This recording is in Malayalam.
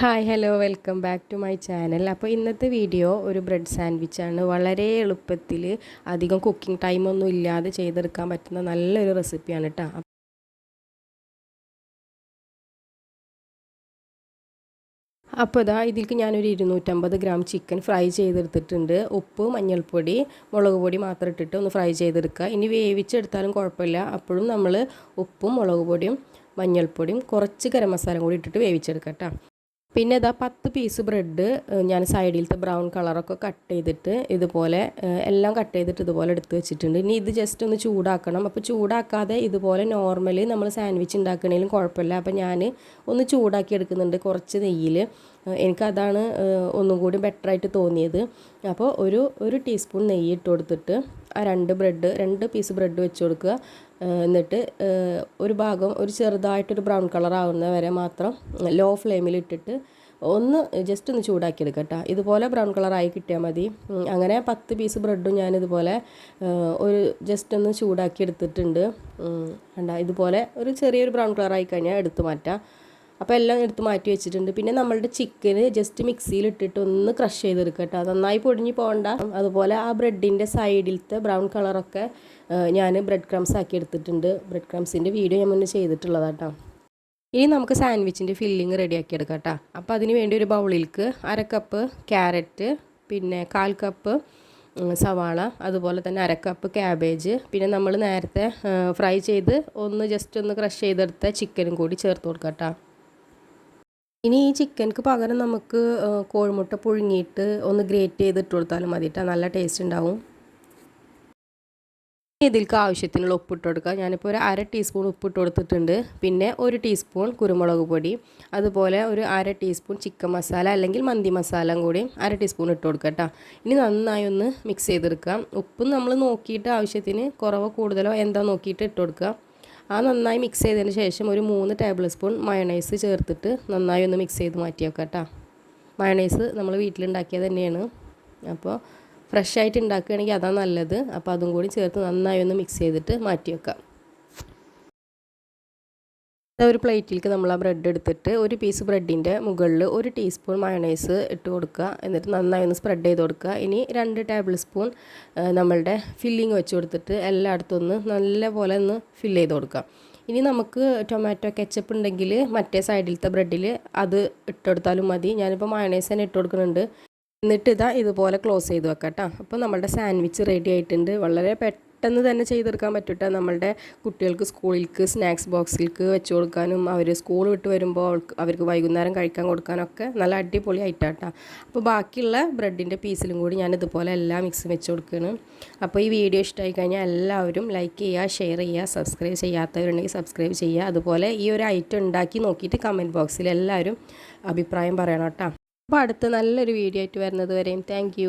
Hi hello welcome back to my channel അപ്പോൾ ഇന്നത്തെ വീഡിയോ ഒരു ബ്രെഡ് സാൻഡ്വിച്ചാണ് വളരെ എളുപ്പത്തിൽ അധികം കുക്കിംഗ് ടൈമൊന്നും ഇല്ലാതെ ചെയ്തെടുക്കാൻ പറ്റുന്ന നല്ലൊരു റെസിപ്പിയാണ് കേട്ടോ അപ്പോൾ ഇതാ ഇതിലേക്ക് ഞാനൊരു ഇരുന്നൂറ്റമ്പത് ഗ്രാം ചിക്കൻ ഫ്രൈ ചെയ്തെടുത്തിട്ടുണ്ട്. ഉപ്പ് മഞ്ഞൾപ്പൊടി മുളക് പൊടി മാത്രം ഇട്ടിട്ട് ഒന്ന് ഫ്രൈ ചെയ്തെടുക്കുക. ഇനി വേവിച്ചെടുത്താലും കുഴപ്പമില്ല. അപ്പോഴും നമ്മൾ ഉപ്പും മുളക് പൊടിയും മഞ്ഞൾപ്പൊടിയും കുറച്ച് ഗരം മസാല കൂടി ഇട്ടിട്ട് വേവിച്ചെടുക്കാം കേട്ടോ പിന്നെ ഇതാ പത്ത് പീസ് ബ്രെഡ് ഞാൻ സൈഡിലത്തെ ബ്രൗൺ കളറൊക്കെ കട്ട് ചെയ്തിട്ട് ഇതുപോലെ എല്ലാം കട്ട് ചെയ്തിട്ട് ഇതുപോലെ എടുത്ത് വെച്ചിട്ടുണ്ട്. ഇനി ഇത് ജസ്റ്റ് ഒന്ന് ചൂടാക്കണം. അപ്പോൾ ചൂടാക്കാതെ ഇതുപോലെ നോർമലി നമ്മൾ സാൻഡ്വിച്ച് ഉണ്ടാക്കണേലും കുഴപ്പമില്ല. അപ്പോൾ ഞാൻ ഒന്ന് ചൂടാക്കി എടുക്കുന്നുണ്ട് കുറച്ച് നെയ്യിൽ എനിക്കതാണ് ഒന്നും കൂടി ബെറ്ററായിട്ട് തോന്നിയത്. അപ്പോൾ ഒരു ഒരു ടീസ്പൂൺ നെയ്യ് ഇട്ട് കൊടുത്തിട്ട് ആ രണ്ട് ബ്രെഡ് രണ്ട് പീസ് ബ്രെഡ് വെച്ച് കൊടുക്കുക. എന്നിട്ട് ഒരു ഭാഗം ഒരു ചെറുതായിട്ടൊരു ബ്രൗൺ കളർ ആവുന്ന വരെ മാത്രം ലോ ഫ്ലെയിമിൽ ഇട്ടിട്ട് ഒന്ന് ജസ്റ്റ് ഒന്ന് ചൂടാക്കി എടുക്കുക കേട്ടോ ഇതുപോലെ ബ്രൗൺ കളറായി കിട്ടിയാൽ മതി. അങ്ങനെ പത്ത് പീസ് ബ്രെഡും ഞാൻ ഇതുപോലെ ഒരു ജസ്റ്റ് ഒന്ന് ചൂടാക്കി എടുത്തിട്ടുണ്ട്. കണ്ട ഇതുപോലെ ഒരു ചെറിയൊരു ബ്രൗൺ കളറായി കഴിഞ്ഞാൽ എടുത്തു മാറ്റാം. അപ്പോൾ എല്ലാം എടുത്ത് മാറ്റി വെച്ചിട്ടുണ്ട്. പിന്നെ നമ്മളുടെ ചിക്കന് ജസ്റ്റ് മിക്സിയിൽ ഇട്ടിട്ട് ഒന്ന് ക്രഷ് ചെയ്തെടുക്കുക കേട്ടോ നന്നായി പൊടിഞ്ഞ് പോകണ്ട. അതുപോലെ ആ ബ്രെഡിന്റെ സൈഡിലത്തെ ബ്രൗൺ കളറൊക്കെ ഞാൻ ബ്രെഡ് ക്രംസ് ആക്കി എടുത്തിട്ടുണ്ട്. ബ്രെഡ് ക്രംസിന്റെ വീഡിയോ ഞാൻ മുന്നേ ചെയ്തിട്ടുള്ളതാട്ടോ ഇനി നമുക്ക് സാൻഡ്വിച്ചിന്റെ ഫില്ലിങ് റെഡിയാക്കി എടുക്കാം കേട്ടോ അപ്പോൾ അതിന് വേണ്ടി ഒരു ബൗളിൽക്ക് അര കപ്പ് ക്യാരറ്റ് പിന്നെ കാൽ കപ്പ് സവാള അതുപോലെ തന്നെ അര കപ്പ് ക്യാബേജ് പിന്നെ നമ്മൾ നേരത്തെ ഫ്രൈ ചെയ്ത് ഒന്ന് ജസ്റ്റ് ഒന്ന് ക്രഷ് ചെയ്തെടുത്ത ചിക്കനും കൂടി ചേർത്ത് കൊടുക്കാം കേട്ടോ ഇനി ഈ ചിക്കൻക്ക് പകരം നമുക്ക് കോഴിമുട്ട പുഴുങ്ങിയിട്ട് ഒന്ന് ഗ്രേറ്റ് ചെയ്തിട്ട് കൊടുത്താലും മതിയിട്ട് നല്ല ടേസ്റ്റ് ഉണ്ടാവും. ഇതിൽക്ക് ആവശ്യത്തിനുള്ള ഉപ്പിട്ട് കൊടുക്കുക ഞാനിപ്പോൾ ഒരു അര ടീസ്പൂൺ ഉപ്പിട്ട് കൊടുത്തിട്ടുണ്ട്. പിന്നെ ഒരു ടീസ്പൂൺ കുരുമുളക് പൊടി അതുപോലെ ഒരു അര ടീസ്പൂൺ ചിക്കൻ മസാല അല്ലെങ്കിൽ മന്തി മസാല കൂടി അര ടീസ്പൂൺ ഇട്ട് കൊടുക്കുക കേട്ടോ ഇനി നന്നായി ഒന്ന് മിക്സ് ചെയ്തെടുക്കാം. ഉപ്പും നമ്മൾ നോക്കിയിട്ട് ആവശ്യത്തിന് കുറവോ കൂടുതലോ എന്താ നോക്കിയിട്ട് ഇട്ട് കൊടുക്കുക. ആ നന്നായി മിക്സ് ചെയ്തതിന് ശേഷം ഒരു മൂന്ന് ടേബിൾ സ്പൂൺ മയണൈസ് ചേർത്തിട്ട് നന്നായി ഒന്ന് മിക്സ് ചെയ്ത് മാറ്റി വെക്കാം കേട്ടോ മയണൈസ് നമ്മൾ വീട്ടിലുണ്ടാക്കിയത് തന്നെയാണ്. അപ്പോൾ ഫ്രഷ് ആയിട്ട് ഉണ്ടാക്കുകയാണെങ്കിൽ അതാണ് നല്ലത്. അപ്പോൾ അതും കൂടി ചേർത്ത് നന്നായി ഒന്ന് മിക്സ് ചെയ്തിട്ട് മാറ്റി വെക്കാം ഒരു പ്ലേറ്റിലേക്ക് നമ്മൾ ആ ബ്രെഡ് എടുത്തിട്ട് ഒരു പീസ് ബ്രെഡിന്റെ മുകളിൽ ഒരു ടീസ്പൂൺ മയണൈസ് ഇട്ട് കൊടുക്കുക. എന്നിട്ട് നന്നായി ഒന്ന് സ്പ്രെഡ് ചെയ്ത് കൊടുക്കുക. ഇനി രണ്ട് ടേബിൾ സ്പൂൺ നമ്മളുടെ ഫില്ലിങ് വെച്ച് കൊടുത്തിട്ട് എല്ലായിടത്തും ഒന്ന് നല്ല പോലെ ഒന്ന് ഫില്ല് ചെയ്ത് കൊടുക്കുക. ഇനി നമുക്ക് ടൊമാറ്റോ കെച്ചപ്പ് ഉണ്ടെങ്കിൽ മറ്റേ സൈഡിലത്തെ ബ്രെഡിൽ അത് ഇട്ടെടുത്താലും മതി. ഞാനിപ്പോൾ മയണൈസ് തന്നെ ഇട്ട് കൊടുക്കുന്നുണ്ട്. എന്നിട്ട് ഇതാ ഇതുപോലെ ക്ലോസ് ചെയ്ത് വെക്കാം കേട്ടോ അപ്പോൾ നമ്മുടെ സാൻഡ്വിച്ച് റെഡി ആയിട്ടുണ്ട്. വളരെ പെട്ടെന്ന് പെട്ടെന്ന് തന്നെ ചെയ്തെടുക്കാൻ പറ്റട്ടെ. നമ്മളുടെ കുട്ടികൾക്ക് സ്കൂളിലേക്ക് സ്നാക്സ് ബോക്സിലേക്ക് വെച്ച് കൊടുക്കാനും അവർ സ്കൂൾ വിട്ട് വരുമ്പോൾ അവർക്ക് വൈകുന്നേരം കഴിക്കാൻ കൊടുക്കാനൊക്കെ നല്ല അടിപൊളി ഐറ്റാട്ടാ. അപ്പോൾ ബാക്കിയുള്ള ബ്രെഡിന്റെ പീസിലും കൂടി ഞാൻ ഇതുപോലെ എല്ലാം മിക്സ് വെച്ച് കൊടുക്കുകയാണ് അപ്പോൾ ഈ വീഡിയോ ഇഷ്ടമായി കഴിഞ്ഞാൽ എല്ലാവരും ലൈക്ക് ചെയ്യുക ഷെയർ ചെയ്യുക സബ്സ്ക്രൈബ് ചെയ്യാത്തവരുണ്ടെങ്കിൽ സബ്സ്ക്രൈബ് ചെയ്യുക. അതുപോലെ ഈ ഒരു ഐറ്റം ഉണ്ടാക്കി നോക്കിയിട്ട് കമന്റ് ബോക്സിൽ എല്ലാവരും അഭിപ്രായം പറയണം കേട്ടോ. അപ്പോൾ അടുത്ത നല്ലൊരു വീഡിയോ ആയിട്ട് വരുന്നത് വരെയും താങ്ക്